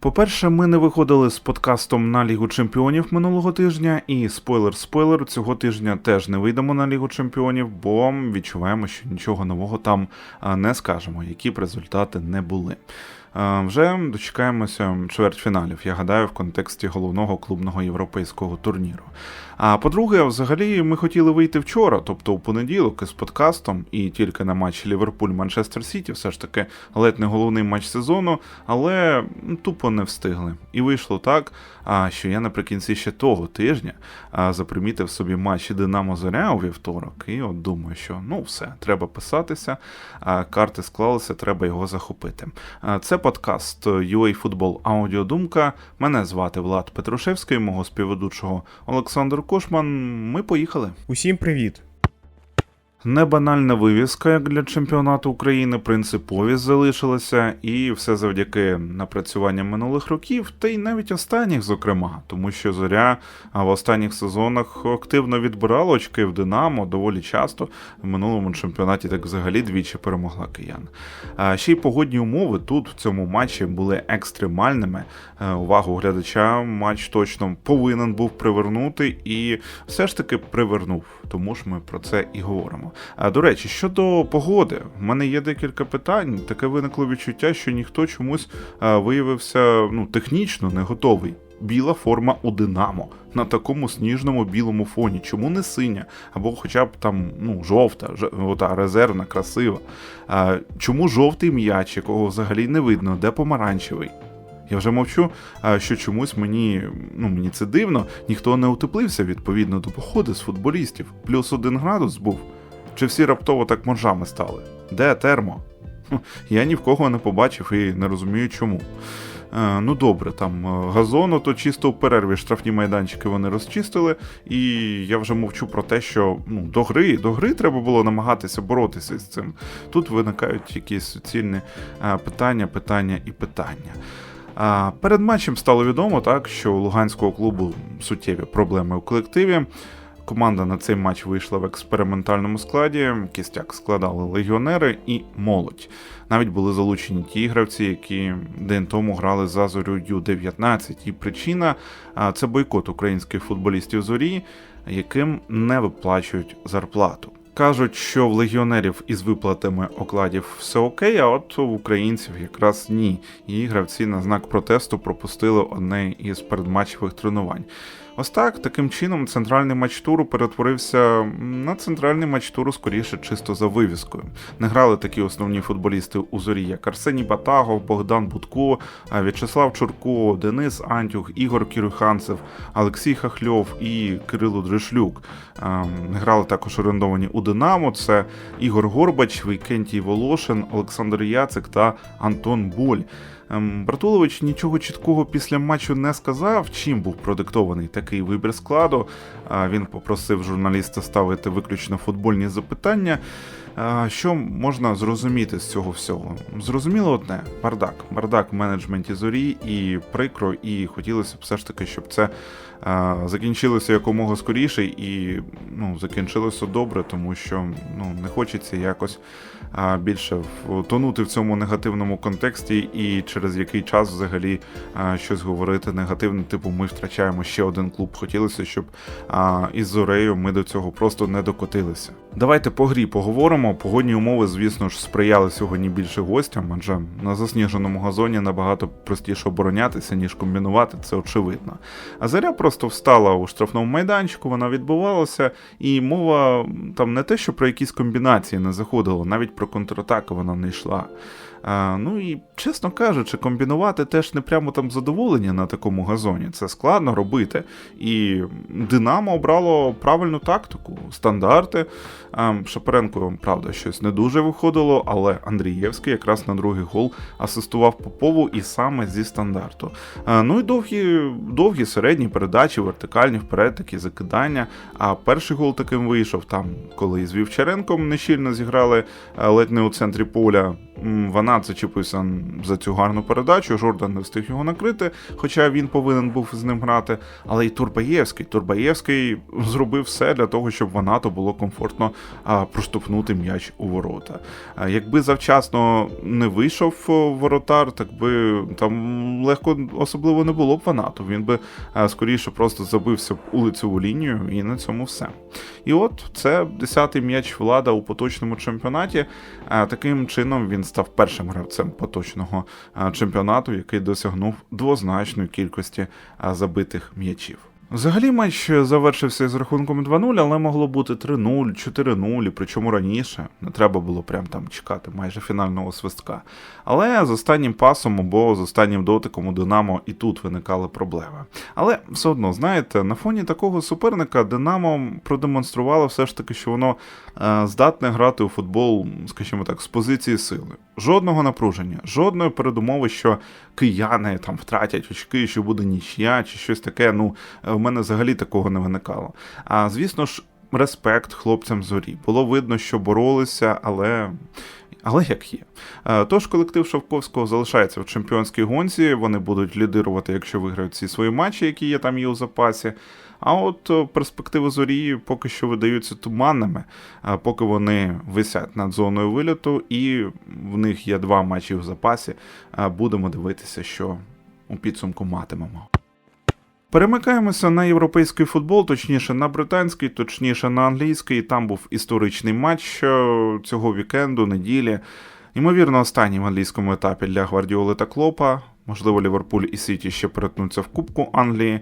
По-перше, ми не виходили з подкастом на Лігу Чемпіонів минулого тижня, і спойлер-спойлер, цього тижня теж не вийдемо на Лігу Чемпіонів, бо відчуваємо, що нічого нового там не скажемо, які б результати не були. А, Вже дочекаємося чвертьфіналів, я гадаю, в контексті головного клубного європейського турніру. А по-друге, взагалі, ми хотіли вийти вчора, тобто у понеділок із подкастом, і тільки на матчі Ліверпуль-Манчестер Сіті, все ж таки ледь не головний матч сезону, але ну, тупо не встигли. І вийшло так, що я наприкінці ще того тижня запримітив собі матч Динамо Зоря у вівторок, і от думаю, що ну все, треба писатися, карти склалися, треба його захопити. А, Це подкаст UAFootball Аудіодумка. Мене звати Влад Петрушевський, мого співведучого Олександр Кошман. Ми поїхали. Усім привіт! Небанальна вивіска, як для чемпіонату України, принциповість залишилася, і все завдяки напрацюванням минулих років, та й навіть останніх, зокрема, тому що зоря в останніх сезонах активно відбирала очки в Динамо доволі часто. В минулому чемпіонаті так взагалі двічі перемогла киян. А ще й погодні умови тут в цьому матчі були екстремальними. Е, Увагу глядача матч точно повинен був привернути, і все ж таки привернув. Тому ж ми про це і говоримо. А до речі, щодо погоди, в мене є декілька питань. Таке виникло відчуття, що ніхто чомусь е, виявився ну технічно не готовий. Біла форма у Динамо на такому сніжному білому фоні. Чому не синя? Або хоча б там ну, жовта, ж, ота резервна, красива. А, чому жовтий м'яч, якого взагалі не видно, де помаранчевий? Я вже мовчу, що чомусь мені, ну мені це дивно, ніхто не утеплився відповідно до походи з футболістів. Плюс один градус був. Чи всі раптово так моржами стали? Де термо? Я ні в кого не побачив і не розумію чому. Е, ну добре, там е, газону, то чисто у перерві штрафні майданчики вони розчистили, і я вже мовчу про те, що ну, до гри, до гри треба було намагатися боротися з цим. Тут виникають якісь суцільні е, питання, питання і питання. Перед матчем стало відомо, так, що у Луганського клубу суттєві проблеми у колективі. Команда на цей матч вийшла в експериментальному складі. Кістяк складали легіонери і молодь. Навіть були залучені ті гравці, які день тому грали за зорю Ю-19. І причина це бойкот українських футболістів зорі, яким не виплачують зарплату. Кажуть, що в легіонерів із виплатами окладів все окей, а от у українців якраз ні. І гравці на знак протесту пропустили одне із передматчевих тренувань. Ось так, таким чином, центральний матч туру перетворився на центральний матч туру скоріше чисто за вивіскою. Не грали такі основні футболісти у зорі, як Арсеній Батагов, Богдан Будко, В'ячеслав Чурко, Денис Антюх, Ігор Кірюханцев, Олексій Хахльов і Кирило Дришлюк. Ем, Грали також орендовані у Динамо. Це Ігор Горбач, Вікентій Волошин, Олександр Яцик та Антон Боль. Ем, Братулович нічого чіткого після матчу не сказав, чим був продиктований такий вибір складу. Він попросив журналіста ставити виключно футбольні запитання. Що можна зрозуміти з цього всього? Зрозуміло одне: бардак. Бардак в менеджменті зорі і прикро, і хотілося б все ж таки, щоб це закінчилося якомога скоріше і ну, закінчилося добре, тому що ну, не хочеться якось більше тонути в цьому негативному контексті, і через який час взагалі щось говорити негативне, типу ми втрачаємо ще один клуб. Хотілося, щоб із Зорею ми до цього просто не докотилися. Давайте по грі поговоримо. Погодні умови, звісно ж, сприяли сьогодні більше гостям, адже на засніженому газоні набагато простіше оборонятися, ніж комбінувати, це очевидно. А заря просто встала у штрафному майданчику, вона відбувалася, і мова там не те, що про якісь комбінації не заходила, навіть про контратаки вона не йшла. А, ну і чесно кажучи, комбінувати теж не прямо там задоволення на такому газоні. Це складно робити. І Динамо обрало правильну тактику, стандарти. А, Шапаренко, правда, щось не дуже виходило, але Андрієвський якраз на другий гол асистував Попову і саме зі стандарту. А, Ну і довгі, довгі середні передачі, вертикальні вперед, такі закидання. А перший гол таким вийшов там, коли з Вівчаренком нещільно зіграли ледь не у центрі поля. М, Ван зачепився за цю гарну передачу. Жордан не встиг його накрити, хоча він повинен був з ним грати. Але й Турбаєвський. Турбаєвський зробив все для того, щоб Ванату було комфортно проштовхнути м'яч у ворота. Якби завчасно не вийшов воротар, так би там легко особливо не було б Ванату. Він би скоріше просто забився б у лицеву лінію, і на цьому все. І от це 10-й м'яч влада у поточному чемпіонаті. Таким чином він став першим гравцем поточного чемпіонату, який досягнув двозначної кількості забитих м'ячів. Взагалі матч завершився з рахунком 2-0, але могло бути 3-0, 4-0, і причому раніше. Не треба було прям там чекати майже фінального свистка. Але з останнім пасом або з останнім дотиком у Динамо і тут виникали проблеми. Але все одно, знаєте, на фоні такого суперника Динамо продемонструвало все ж таки, що воно е, здатне грати у футбол, скажімо так, з позиції сили. Жодного напруження, жодної передумови, що кияни там втратять очки, що буде нічия чи щось таке. Ну, е, в мене взагалі такого не виникало. А звісно ж, респект хлопцям зорі. Було видно, що боролися, але. Але як є. Е, Тож колектив Шовковського залишається в чемпіонській гонці. Вони будуть лідирувати, якщо виграють ці свої матчі, які є там є у запасі. А от е, перспективи зорі поки що видаються туманними, е, поки вони висять над зоною виліту, і в них є два матчі в запасі. Е, Будемо дивитися, що у підсумку матимемо. Перемикаємося на європейський футбол, точніше на британський, точніше на англійський. Там був історичний матч цього вікенду, неділі. Ймовірно, останній в англійському етапі для Гвардіоли та Клопа. Можливо, Ліверпуль і Сіті ще перетнуться в Кубку Англії.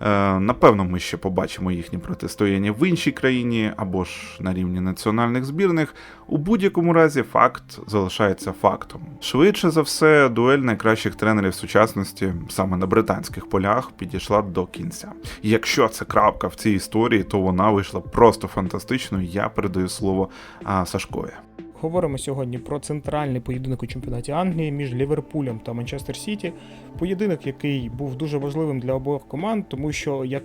Е, Напевно, ми ще побачимо їхні протистояння в іншій країні або ж на рівні національних збірних. У будь-якому разі факт залишається фактом. Швидше за все, дуель найкращих тренерів сучасності саме на британських полях підійшла до кінця. Якщо це крапка в цій історії, то вона вийшла просто фантастичною. Я передаю слово Сашкові. Говоримо сьогодні про центральний поєдинок у чемпіонаті Англії між Ліверпулем та Манчестер Сіті. Поєдинок, який був дуже важливим для обох команд, тому що як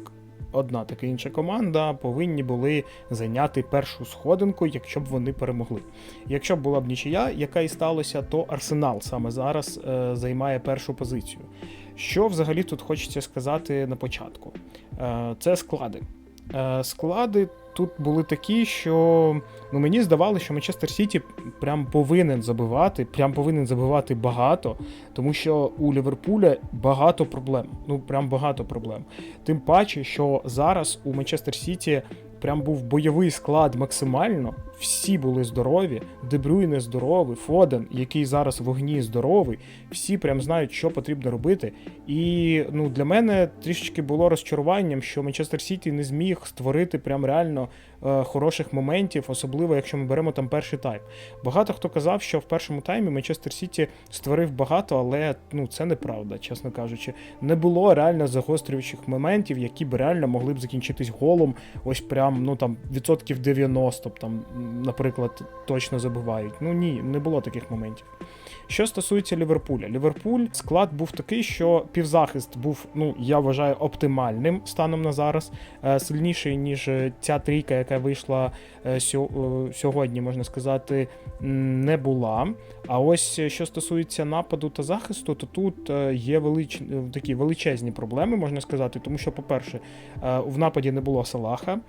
одна, так і інша команда повинні були зайняти першу сходинку, якщо б вони перемогли. Якщо б була б нічия, яка і сталося, то Арсенал саме зараз е, займає першу позицію. Що взагалі тут хочеться сказати на початку? Е, це склади. Е, склади тут були такі, що ну, мені здавалося, що Манчестер Сіті прям повинен забивати, прям повинен забивати багато, тому що у Ліверпуля багато проблем. Ну, прям багато проблем. Тим паче, що зараз у Манчестер Сіті прям був бойовий склад максимально. Всі були здорові, Дебрюйне здоровий, Фоден, який зараз в вогні здоровий. Всі прям знають, що потрібно робити. І ну, для мене трішечки було розчаруванням, що Манчестер Сіті не зміг створити прям реально хороших моментів, особливо якщо ми беремо там перший тайм. Багато хто казав, що в першому таймі Манчестер Сіті створив багато, але ну це неправда, чесно кажучи. Не було реально загострюючих моментів, які б реально могли б закінчитись голом. Ось прям ну там відсотків 90, там, наприклад, точно забувають. Ну ні, не було таких моментів. Що стосується Ліверпуля, Ліверпуль склад був такий, що півзахист був, ну я вважаю, оптимальним станом на зараз, е, сильніший ніж е, ця трійка, яка вийшла е, е, сьогодні, можна сказати, не була. А ось е, що стосується нападу та захисту, то тут є велич... такі величезні проблеми, можна сказати, тому що, по-перше, в нападі не було Салаха.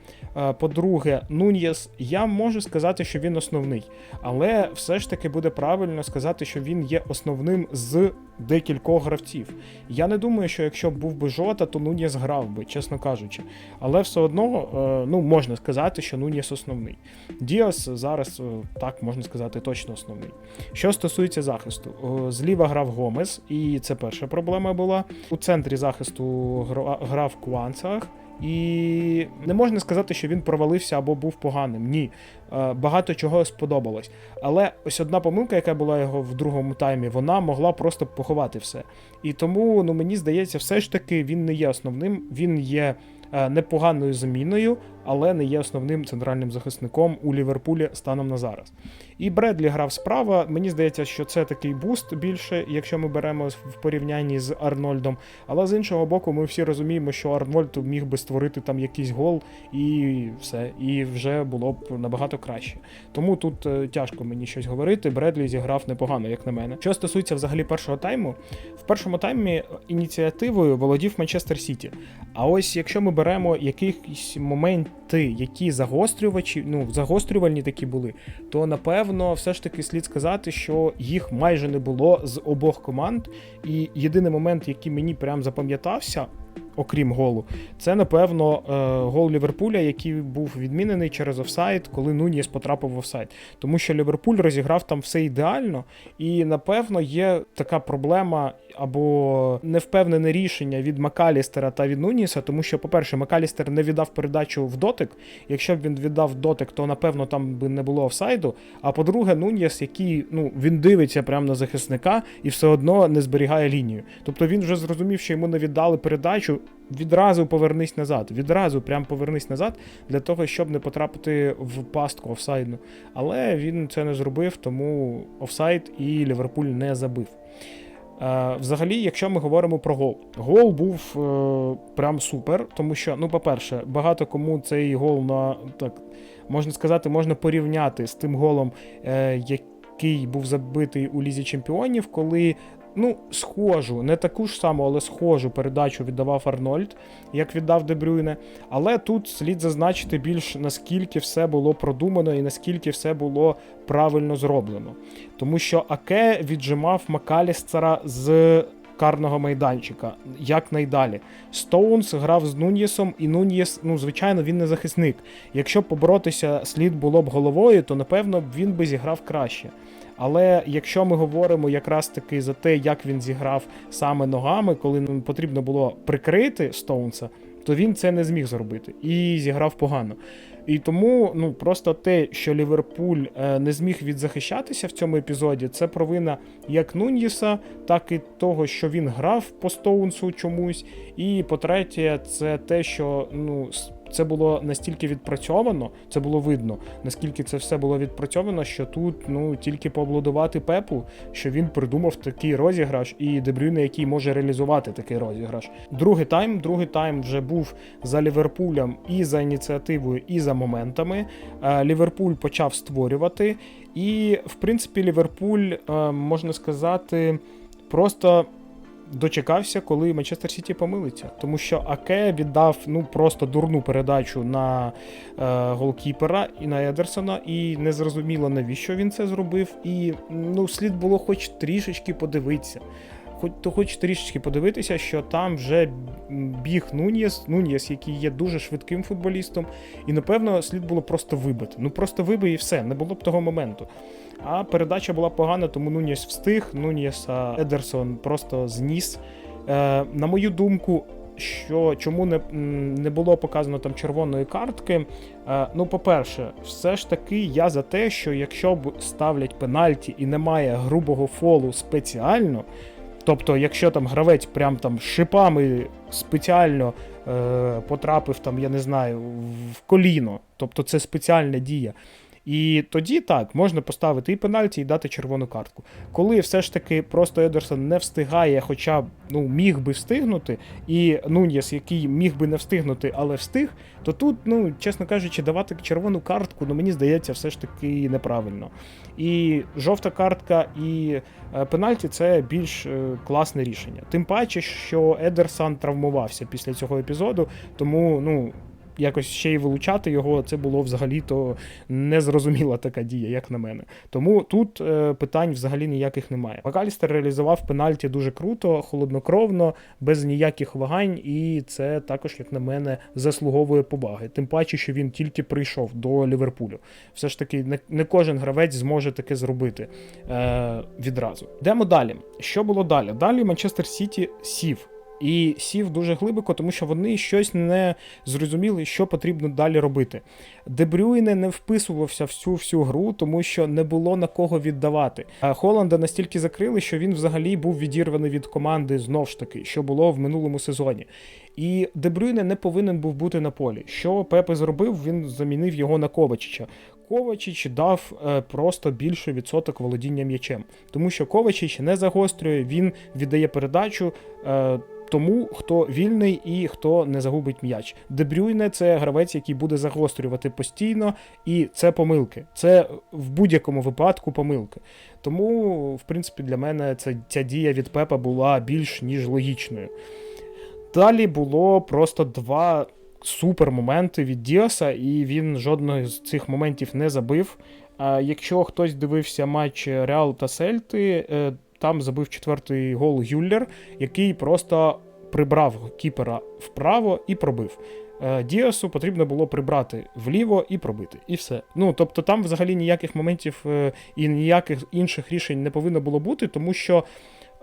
По-друге, Нуньєс, я можу сказати, що він основний, але все ж таки буде правильно сказати, що він є основним з декількох гравців. Я не думаю, що якщо б був би Жота, то Нуніс грав би, чесно кажучи. Але все одно, е, ну можна сказати, що Нуніс основний. Діас зараз е, так можна сказати точно основний. Що стосується захисту, о, зліва грав Гомес, і це перша проблема була. У центрі захисту гра- грав Кванцах. І не можна сказати, що він провалився або був поганим. Ні, Е, багато чого сподобалось. Але ось одна помилка, яка була його в другому таймі, вона могла просто поховати все. І тому, ну мені здається, все ж таки він не є основним, він є е, непоганою заміною, але не є основним центральним захисником у Ліверпулі станом на зараз. І Бредлі грав справа. Мені здається, що це такий буст більше, якщо ми беремо в порівнянні з Арнольдом. Але з іншого боку, ми всі розуміємо, що Арнольд міг би створити там якийсь гол і все, і вже було б набагато краще. Тому тут е, тяжко мені щось говорити. Бредлі зіграв непогано, як на мене. Що стосується взагалі першого тайму, в першому таймі ініціативою володів Манчестер Сіті. А ось якщо ми беремо якісь моменти, які загострювачі, ну загострювальні такі були, то напевно все ж таки слід сказати, що їх майже не було з обох команд. І єдиний момент, який мені прям запам'ятався. Окрім голу, це напевно е, гол Ліверпуля, який був відмінений через офсайд, коли Нуніс потрапив в офсайд. Тому що Ліверпуль розіграв там все ідеально, і напевно є така проблема або невпевнене рішення від Макалістера та від Нуніса, тому що, по-перше, Макалістер не віддав передачу в дотик. Якщо б він віддав дотик, то напевно там би не було офсайду. А по-друге, Нуніс, який ну він дивиться прямо на захисника і все одно не зберігає лінію. Тобто він вже зрозумів, що йому не віддали передачу. Відразу повернись назад, відразу прям повернись назад для того, щоб не потрапити в пастку офсайдну. Але він це не зробив, тому офсайд і Ліверпуль не забив. Е, Взагалі, якщо ми говоримо про гол, гол був е, прям супер, тому що, ну, по-перше, багато кому цей гол на так можна сказати, можна порівняти з тим голом, е, який був забитий у Лізі Чемпіонів, коли. Ну, схожу, не таку ж саму, але схожу передачу віддавав Арнольд, як віддав Дебрюйне. Але тут слід зазначити більш наскільки все було продумано і наскільки все було правильно зроблено. Тому що Аке віджимав Макалістера з карного майданчика якнайдалі. Стоунс грав з Нуньєсом, і Нуньєс, ну, звичайно, він не захисник. Якщо поборотися слід було б головою, то напевно він би зіграв краще. Але якщо ми говоримо якраз таки за те, як він зіграв саме ногами, коли нам потрібно було прикрити Стоунса, то він це не зміг зробити і зіграв погано. І тому ну просто те, що Ліверпуль е, не зміг відзахищатися в цьому епізоді, це провина як Нуньєса, так і того, що він грав по Стоунсу чомусь. І по-третє, це те, що ну це було настільки відпрацьовано, це було видно, наскільки це все було відпрацьовано, що тут ну тільки поаплодувати Пепу, що він придумав такий розіграш, і Дебрюйне, який може реалізувати такий розіграш. Другий тайм, другий тайм вже був за Ліверпулем і за ініціативою, і за моментами. Е, Ліверпуль почав створювати, і в принципі Ліверпуль е, можна сказати просто дочекався, коли Манчестер Сіті помилиться. Тому що Аке віддав ну просто дурну передачу на е, голкіпера і на Едерсона, і не зрозуміло, навіщо він це зробив. І ну, слід було хоч трішечки подивитися. Хоч то хоч трішечки подивитися, що там вже біг Нунієс, Нунієс, який є дуже швидким футболістом, і напевно слід було просто вибити. Ну просто вибий і все, не було б того моменту. А передача була погана, тому Нунієс встиг. Нунієса Едерсон просто зніс. Е, на мою думку, що чому не, не було показано там червоної картки. Е, ну, по-перше, все ж таки я за те, що якщо ставлять пенальті і немає грубого фолу спеціально. Тобто, якщо там гравець прям там шипами спеціально е, потрапив там, я не знаю, в коліно, тобто це спеціальна дія. І тоді так, можна поставити і пенальті, і дати червону картку. Коли все ж таки просто Едерсон не встигає, хоча б ну, міг би встигнути, і Нуньєс, який міг би не встигнути, але встиг, то тут, ну, чесно кажучи, давати червону картку, ну мені здається, все ж таки неправильно. І жовта картка, і е, пенальті це більш е, класне рішення. Тим паче, що Едерсон травмувався після цього епізоду, тому ну. Якось ще й вилучати його, це було взагалі-то незрозуміла така дія, як на мене. Тому тут е, питань взагалі ніяких немає. Макалістер реалізував пенальті дуже круто, холоднокровно, без ніяких вагань, і це також, як на мене, заслуговує поваги. Тим паче, що він тільки прийшов до Ліверпулю. Все ж таки, не, кожен гравець зможе таке зробити е, відразу. Йдемо далі. Що було далі? Далі Манчестер Сіті сів. І сів дуже глибоко, тому що вони щось не зрозуміли, що потрібно далі робити. Дебрюйне не вписувався в цю всю гру, тому що не було на кого віддавати. А Холланда настільки закрили, що він взагалі був відірваний від команди знов ж таки, що було в минулому сезоні. І Дебрюйне не повинен був бути на полі. Що Пепе зробив? Він замінив його на Ковачича. Ковачич дав е, просто більший відсоток володіння м'ячем, тому що Ковачич не загострює, він віддає передачу. Тому хто вільний і хто не загубить м'яч. Дебрюйне це гравець, який буде загострювати постійно, і це помилки. Це в будь-якому випадку помилки. Тому, в принципі, для мене ця, ця дія від Пепа була більш ніж логічною. Далі було просто два супер моменти від Діаса, і він жодного з цих моментів не забив. А якщо хтось дивився матч Реал та Сельти, е, там забив четвертий гол Юллер, який просто прибрав кіпера вправо і пробив. Е, Діасу потрібно було прибрати вліво і пробити. І все. Ну тобто там взагалі ніяких моментів е, і ніяких інших рішень не повинно було бути, тому що.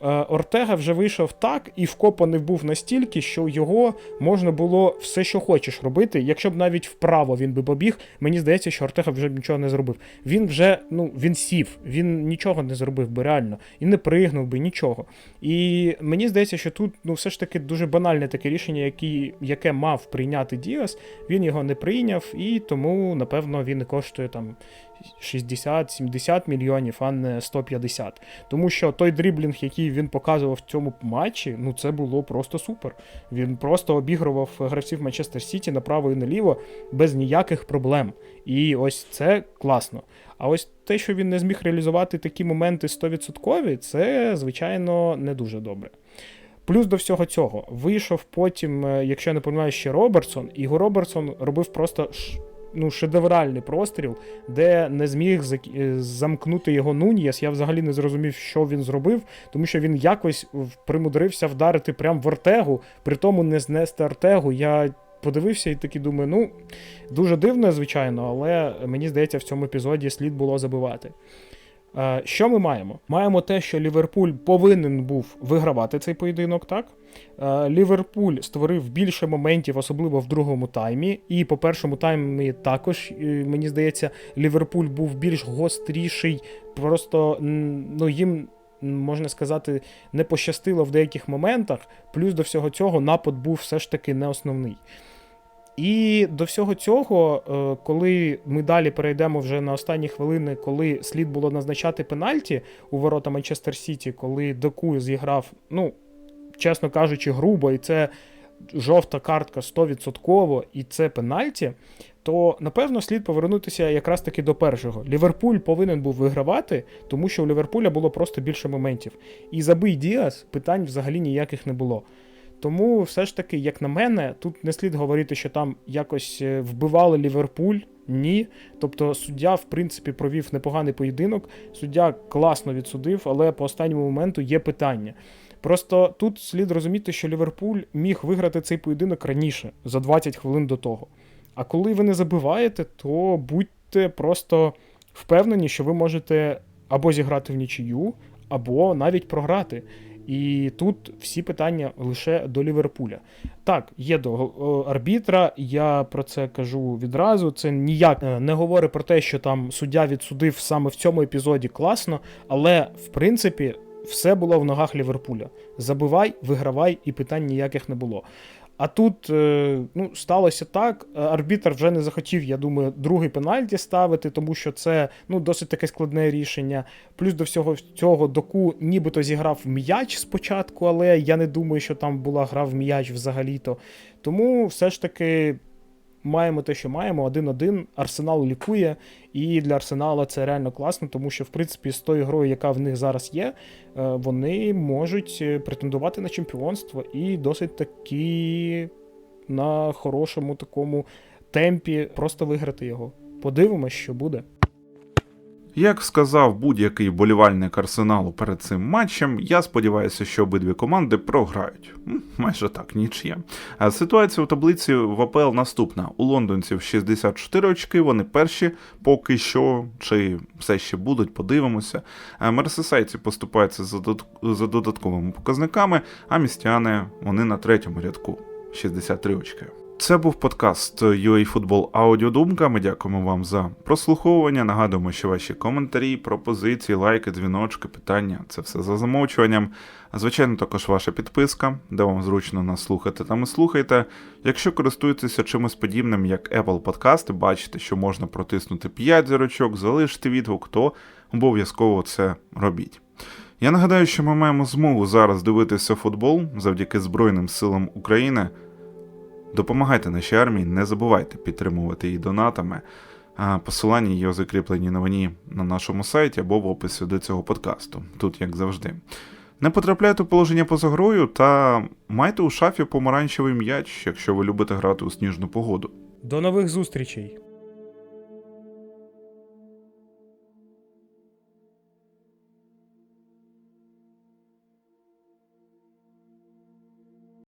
Е, Ортега вже вийшов так і вкопаний був настільки, що його можна було все, що хочеш робити. Якщо б навіть вправо він би побіг, мені здається, що Ортега вже б нічого не зробив. Він вже ну він сів, він нічого не зробив би реально і не пригнув би нічого. І мені здається, що тут ну все ж таки дуже банальне таке рішення, які, яке мав прийняти Діас. Він його не прийняв, і тому напевно він коштує там 60-70 мільйонів, а не 150. Тому що той дріблінг, який він показував в цьому матчі, ну це було просто супер. Він просто обігрував гравців Манчестер Сіті направо і наліво без ніяких проблем. І ось це класно. А ось те, що він не зміг реалізувати такі моменти 100%, це, звичайно, не дуже добре. Плюс до всього цього вийшов потім, е, якщо я не помиляю, ще Робертсон, його Робертсон робив просто ну, шедевральний простріл, де не зміг е, замкнути його Нуньєс. Я взагалі не зрозумів, що він зробив, тому що він якось примудрився вдарити прямо в Ортегу, при тому не знести Ортегу. Я подивився і таки думаю, ну, дуже дивно, звичайно, але мені здається, в цьому епізоді слід було забивати. Е, Що ми маємо? Маємо те, що Ліверпуль повинен був вигравати цей поєдинок, так? Е, Ліверпуль створив більше моментів, особливо в другому таймі. І по першому таймі також, е, мені здається, Ліверпуль був більш гостріший. Просто ну, їм, можна сказати, не пощастило в деяких моментах. Плюс до всього цього напад був все ж таки не основний. І до всього цього, е, коли ми далі перейдемо вже на останні хвилини, коли слід було назначати пенальті у ворота Манчестер Сіті, коли Доку зіграв, ну, чесно кажучи, грубо, і це жовта картка 100%, і це пенальті, то напевно слід повернутися якраз таки до першого. Ліверпуль повинен був вигравати, тому що у Ліверпуля було просто більше моментів. І забий Діас, питань взагалі ніяких не було. Тому все ж таки, як на мене, тут не слід говорити, що там якось е, вбивали Ліверпуль. Ні. Тобто суддя, в принципі, провів непоганий поєдинок. Суддя класно відсудив, але по останньому моменту є питання. Просто тут слід розуміти, що Ліверпуль міг виграти цей поєдинок раніше, за 20 хвилин до того. А коли ви не забиваєте, то будьте просто впевнені, що ви можете або зіграти в нічию, або навіть програти. І тут всі питання лише до Ліверпуля. Так, є до арбітра, я про це кажу відразу. Це ніяк е, не говорить про те, що там суддя відсудив саме в цьому епізоді класно, але в принципі все було в ногах Ліверпуля. Забивай, вигравай, і питань ніяких не було. А тут е, ну, сталося так. е, Арбітр вже не захотів, я думаю, другий пенальті ставити, тому що це ну, досить таке складне рішення. Плюс до всього цього доку нібито зіграв м'яч спочатку, але я не думаю, що там була гра в м'яч взагалі-то. Тому все ж таки маємо те, що маємо. 1-1. Арсенал лікує, і для Арсенала це реально класно, тому що, в принципі, з тою грою, яка в них зараз є, е, вони можуть е, претендувати на чемпіонство і досить таки на хорошому такому темпі просто виграти його. Подивимось, що буде. Як сказав будь-який болівальник арсеналу перед цим матчем, я сподіваюся, що обидві команди програють. Майже так, нічия. А ситуація у таблиці в АПЛ наступна: у лондонців 64 очки, вони перші поки що, чи все ще будуть, подивимося. А мерсисайці поступаються за додатковими показниками, а містяни вони на третьому рядку 63 очки. Це був подкаст UA Football Аудіодумка. Ми дякуємо вам за прослуховування. Нагадуємо, що ваші коментарі, пропозиції, лайки, дзвіночки, питання це все за замовчуванням. Звичайно, також ваша підписка, де вам зручно нас слухати, там і слухайте. Якщо користуєтеся чимось подібним, як Apple Подкасти, бачите, що можна протиснути 5 зірочок, залишити відгук, то обов'язково це робіть. Я нагадаю, що ми маємо змогу зараз дивитися футбол завдяки Збройним силам України. Допомагайте нашій армії, не забувайте підтримувати її донатами. Посилання є закріплені новині на нашому сайті або в описі до цього подкасту, тут як завжди. Не потрапляйте у положення поза грою та майте у шафі помаранчевий м'яч, якщо ви любите грати у сніжну погоду. До нових зустрічей!